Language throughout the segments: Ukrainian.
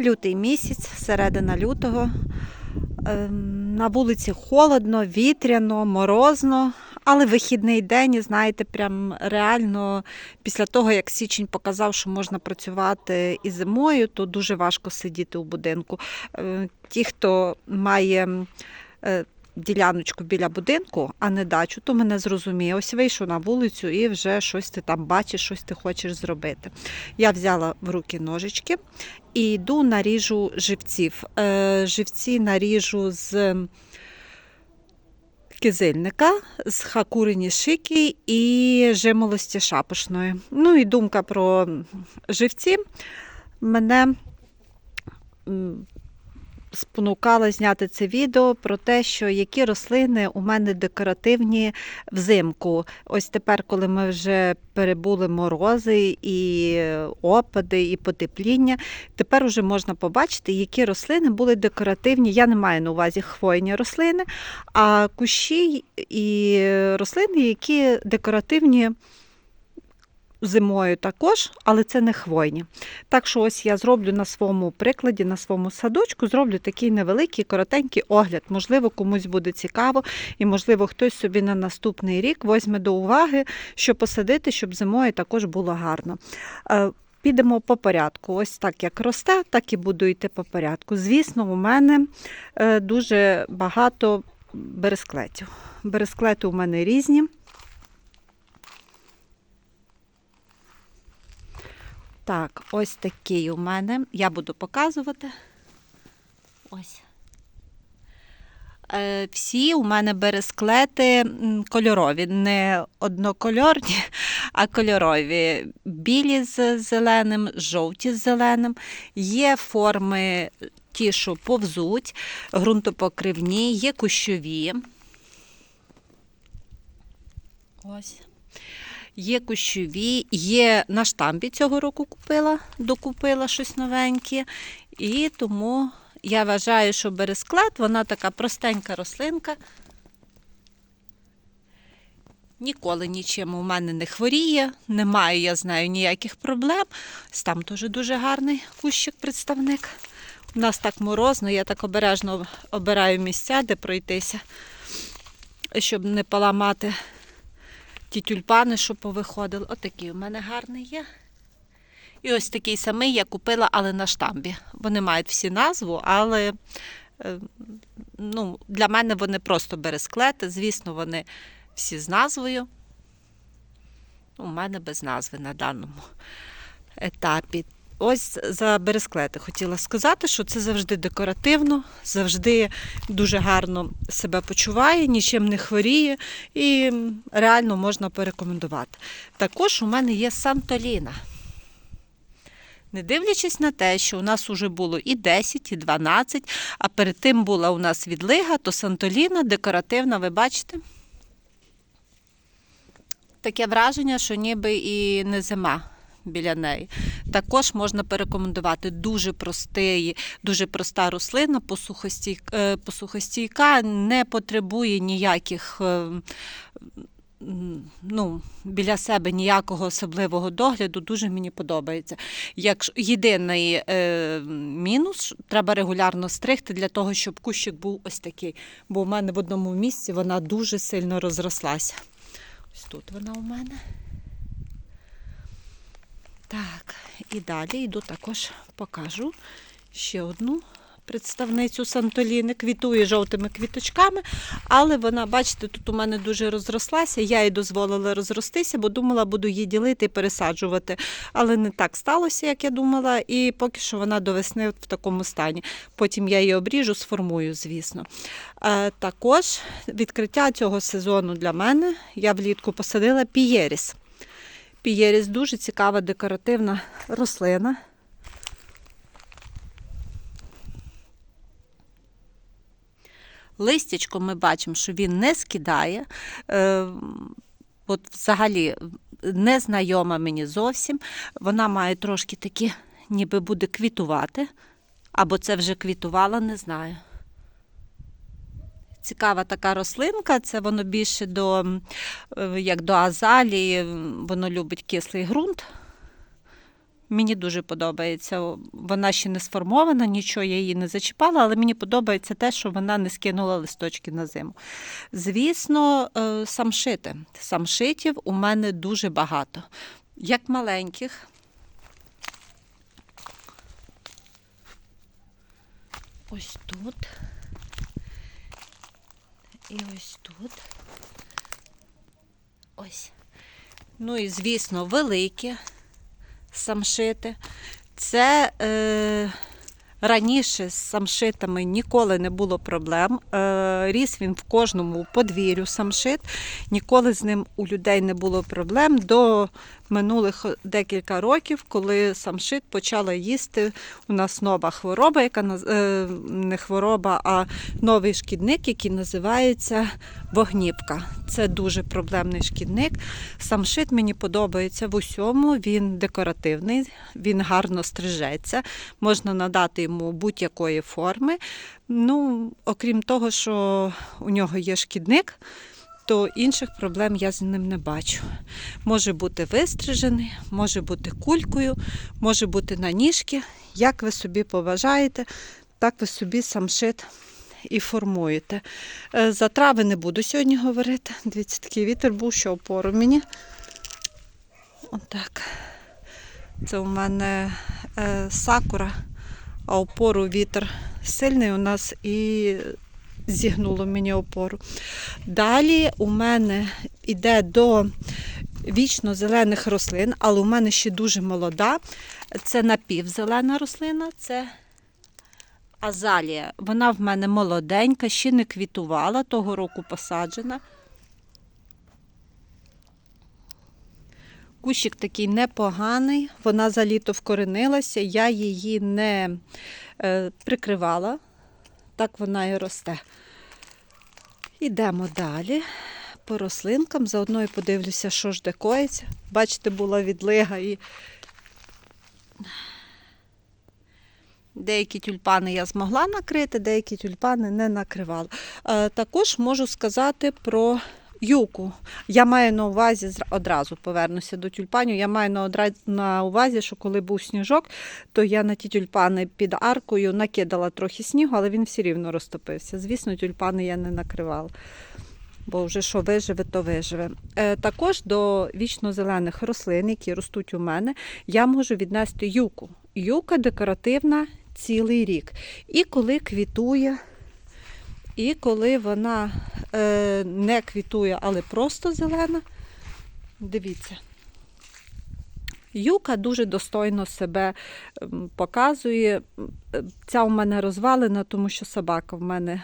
Лютий місяць, середина лютого. Ем, На вулиці холодно, вітряно, морозно, але вихідний день, знаєте, прям реально після того, як січень показав, що можна працювати і зимою, то дуже важко сидіти у будинку. Е, Ті, хто має е, діляночку біля будинку, а не дачу, то мене зрозуміє. Ось вийшов на вулицю і вже щось ти там бачиш, щось ти хочеш зробити. Я взяла в руки ножички і йду наріжу живців. Е, Живці наріжу з кизильника, з хакурені шики і жимолості шапошної. Ну і думка про живці мене спонукала зняти це відео про те, що які рослини у мене декоративні взимку. Ось тепер, коли ми вже перебули морози і опади, і потепління, тепер вже можна побачити, які рослини були декоративні. Я не маю на увазі хвойні рослини, а кущі і рослини, які декоративні. Зимою також, але це не хвойні. Так що ось я зроблю на своєму прикладі, на своєму садочку, зроблю такий невеликий, коротенький огляд. Можливо, комусь буде цікаво, і, можливо, хтось собі на наступний рік візьме до уваги, що посадити, щоб зимою також було гарно. Е, Підемо по порядку. Ось так як росте, так і буду йти по порядку. Звісно, у мене е, дуже багато бересклетів. Бересклети у мене різні. Так, ось такий у мене. Я буду показувати. Ось. Е, Всі у мене бересклети кольорові, не однокольорні, а кольорові. Білі з зеленим, жовті з зеленим. Є форми ті, що повзуть, ґрунтопокривні, є кущові. Ось. Є кущові, є на штампі цього року купила, докупила щось новеньке. І тому я вважаю, що бересклет, вона така простенька рослинка. Ніколи нічим у мене не хворіє, немає, я знаю, ніяких проблем. Там теж дуже гарний кущик представник. У нас так морозно, я так обережно обираю місця, де пройтися, щоб не поламати ті тюльпани, що повиходили. Отакий у мене гарний є. І ось такий самий я купила, але на штамбі. Вони мають всі назву, але е, ну, для мене вони просто бересклети. Звісно, вони всі з назвою. У мене без назви на даному етапі. Ось за бересклети хотіла сказати, що це завжди декоративно, завжди дуже гарно себе почуває, нічим не хворіє і реально можна порекомендувати. Також у мене є Сантоліна. Не дивлячись на те, що у нас вже було і 10, і 12, а перед тим була у нас відлига, то Сантоліна декоративна, ви бачите? Таке враження, що ніби і не зима біля неї. Також можна порекомендувати дуже простий, дуже проста рослина, посухостійка, е, не потребує ніяких. е, Ну, біля себе ніякого особливого догляду дуже мені подобається. Якщо єдиний е, мінус, треба регулярно стригти для того, щоб кущик був ось такий. Бо в мене в одному місці вона дуже сильно розрослася. Ось тут вона у мене. Так, і далі йду також покажу ще одну представницю Сантоліни. Квітує жовтими квіточками, але вона, бачите, тут у мене дуже розрослася. Я їй дозволила розростися, бо думала, буду її ділити і пересаджувати. Але не так сталося, як я думала, і поки що вона до весни в такому стані. Потім я її обріжу, сформую, звісно. Е, також відкриття цього сезону для мене я влітку посадила пієріс. Пієріс дуже цікава декоративна рослина. Листячко ми бачимо, що він не скидає. Е, от взагалі незнайома мені зовсім. Вона має трошки такі, ніби буде квітувати. Або це вже квітувала, не знаю. Цікава така рослинка, це воно більше до, е, як до азалії, воно любить кислий ґрунт. Мені дуже подобається. Вона ще не сформована, нічого я її не зачіпала, але мені подобається те, що вона не скинула листочки на зиму. Звісно, е, самшити. Самшитів у мене дуже багато. Як маленьких. Ось тут. І ось тут. Ось. Ну і, звісно, великі самшити. Це е, раніше з самшитами ніколи не було проблем. Е, ріс він в кожному подвір'ю самшит. Ніколи з ним у людей не було проблем до минулих декілька років, коли самшит почала їсти. У нас нова хвороба, яка е, не хвороба, а новий шкідник, який називається вогнівка. Це дуже проблемний шкідник. Самшит мені подобається в усьому. Він декоративний, він гарно стрижеться, можна надати йому будь-якої форми. Ну, окрім того, що у нього є шкідник, то інших проблем я з ним не бачу. Може бути вистрижений, може бути кулькою, може бути на ніжки. Як ви собі побажаєте, так ви собі самшит і формуєте. Е, За трави не буду сьогодні говорити. Дивіться, такий вітер був, що опору мені. Отак. Це у мене е, сакура, а опору вітер сильний у нас і зігнуло мені опору. Далі у мене йде до вічно зелених рослин, але у мене ще дуже молода. Це напівзелена рослина, це азалія. Вона в мене молоденька, ще не квітувала, того року посаджена. Кущик такий непоганий, вона за літо вкоренилася, я її не е, прикривала, так вона і росте. Йдемо далі по рослинкам, заодно і подивлюся, що ж де коїться. Бачите, була відлига і деякі тюльпани я змогла накрити, деякі тюльпани не накривала. Е, Також можу сказати про юку. Я маю на увазі одразу повернуся до тюльпанів. Я маю на, на увазі, що коли був сніжок, то я на ті тюльпани під аркою накидала трохи снігу, але він все рівно розтопився. Звісно, тюльпани я не накривала. Бо вже що виживе, то виживе. Е, також до вічно-зелених рослин, які ростуть у мене, я можу віднести юку. Юка декоративна цілий рік. І коли квітує, і коли вона е, не квітує, але просто зелена, дивіться. Юка дуже достойно себе показує. Ця у мене розвалена, тому що собака в мене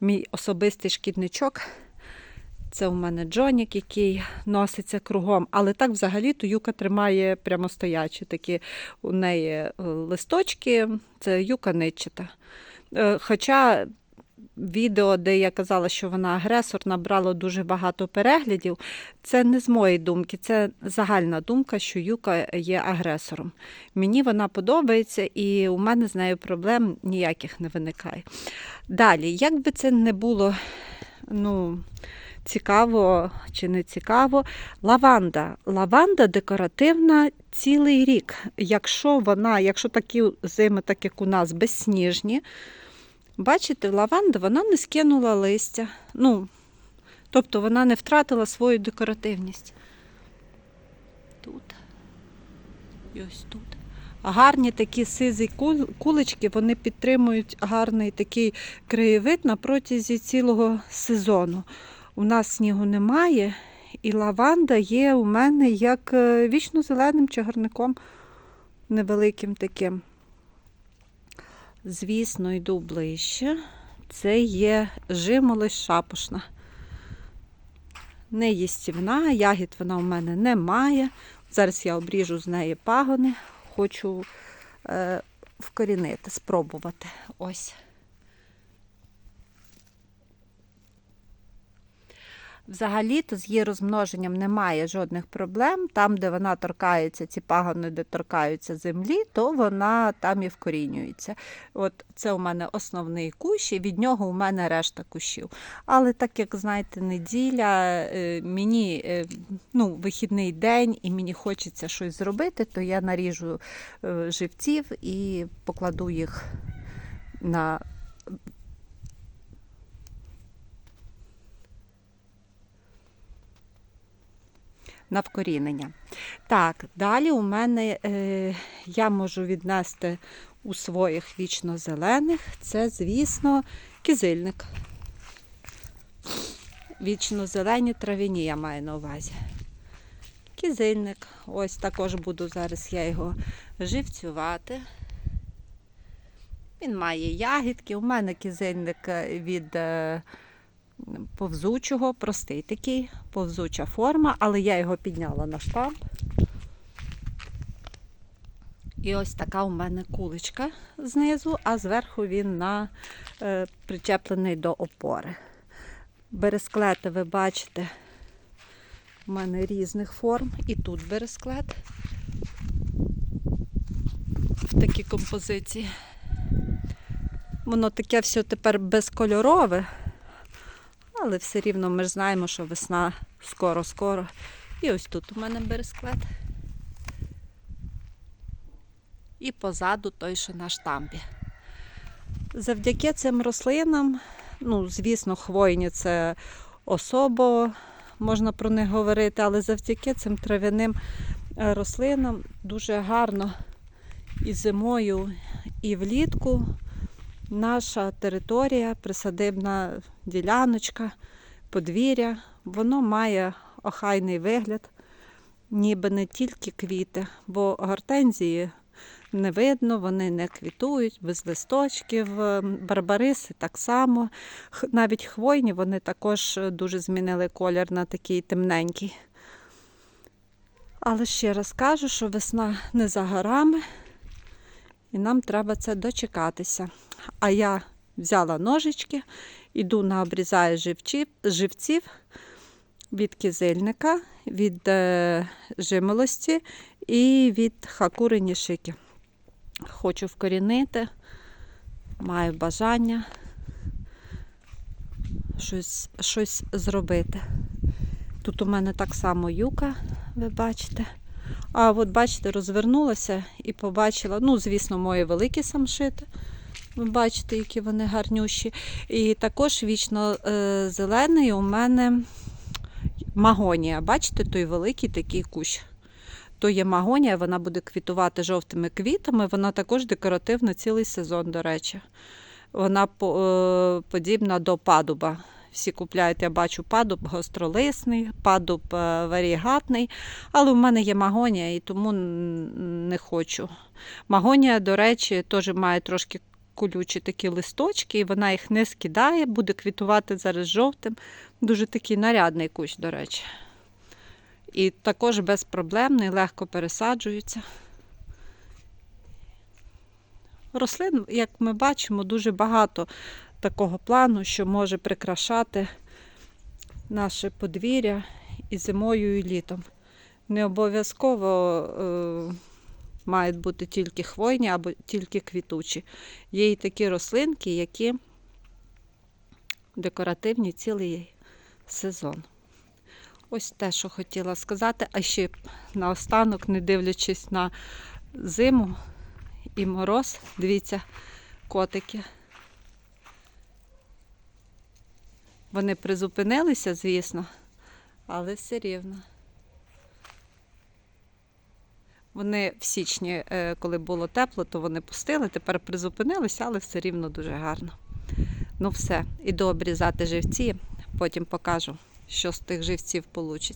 мій особистий шкідничок. Це у мене Джонік, який носиться кругом. Але так взагалі то юка тримає прямо стоячі. Такі у неї е, листочки, це юка нитчата. Е, Хоча відео, де я казала, що вона агресор, набрало дуже багато переглядів. Це не з моєї думки, це загальна думка, що юка є агресором. Мені вона подобається, і у мене з нею проблем ніяких не виникає. Далі, як би це не було, ну. Цікаво чи не цікаво. Лаванда. Лаванда декоративна цілий рік. Якщо вона, якщо такі зими, так як у нас, безсніжні, бачите, лаванда вона не скинула листя. Ну, тобто вона не втратила свою декоративність. Тут. І ось тут. Гарні такі сизі кул- кулички, вони підтримують гарний такий краєвид на протязі цілого сезону. У нас снігу немає, і лаванда є у мене як е, вічно-зеленим чагарником невеликим таким. Звісно, йду ближче. Це є жимолость шапошна. Не їстівна, ягід вона у мене немає. Зараз я обріжу з неї пагони, хочу е, вкорінити, спробувати. Ось. Взагалі-то з її розмноженням немає жодних проблем. Там, де вона торкається, ці пагони, де торкаються землі, то вона там і вкорінюється. От це у мене основний кущ, і від нього у мене решта кущів. Але так як знаєте, неділя, е, мені е, ну, вихідний день і мені хочеться щось зробити, то я наріжу е, живців і покладу їх на на вкорінення. Так, далі у мене е, я можу віднести у своїх вічно-зелених. Це, звісно, кизильник. Вічно-зелені травяні я маю на увазі. Кизильник. Ось також буду зараз я його живцювати. Він має ягідки. У мене кизильник е, від е, повзучого, простий такий, повзуча форма, але я його підняла на штамп. І ось така у мене куличка знизу, а зверху він на, е, причеплений до опори. Бересклети, ви бачите, у мене різних форм. І тут бересклет. В такій композиції. Воно таке все тепер безкольорове, але все рівно ми ж знаємо, що весна скоро-скоро. І ось тут у мене бересклет. І позаду той, що на штампі. Завдяки цим рослинам, ну, звісно, хвойні це особо, можна про них говорити, але завдяки цим трав'яним е, рослинам дуже гарно і зимою, і влітку наша територія, присадибна діляночка, подвір'я, воно має охайний вигляд, ніби не тільки квіти, бо гортензії не видно, вони не квітують, без листочків. Барбариси так само. Навіть хвойні вони також е, дуже змінили колір на такий темненький. Але ще раз кажу, що весна не за горами, і нам треба це дочекатися. А я взяла ножички, іду наобрізаю живчів, живців від кизильника, від е, жимолості і від хакури нішики. Хочу вкорінити, маю бажання щось, щось зробити. Тут у мене так само юка, ви бачите. А от бачите, розвернулася і побачила, ну, звісно, мої великі самшити. Ви бачите, які вони гарнющі. І також вічно е, зелений у мене магонія. Бачите, той великий такий кущ. То є магонія, вона буде квітувати жовтими квітами. Вона також декоративна цілий сезон, до речі. Вона е, подібна до падуба. Всі купляють, я бачу, падуб гостролисний, падуб е, варігатний. Але в мене є магонія і тому не хочу. Магонія, до речі, теж має трошки колючі такі листочки, і вона їх не скидає, буде квітувати зараз жовтим. Дуже такий нарядний кущ, до речі. І також безпроблемний, легко пересаджується. Рослин, як ми бачимо, дуже багато такого плану, що може прикрашати наше подвір'я і зимою, і літом. Не обов'язково е, мають бути тільки хвойні або тільки квітучі. Є і такі рослинки, які декоративні цілий сезон. Ось те, що хотіла сказати. А ще наостанок, не дивлячись на зиму і мороз, дивіться, котики. Вони призупинилися, звісно, але все рівно. Вони в січні, е, коли було тепло, то вони пустили, тепер призупинилися, але все рівно дуже гарно. Ну все, іду обрізати живці, потім покажу, що з тих живців вийде.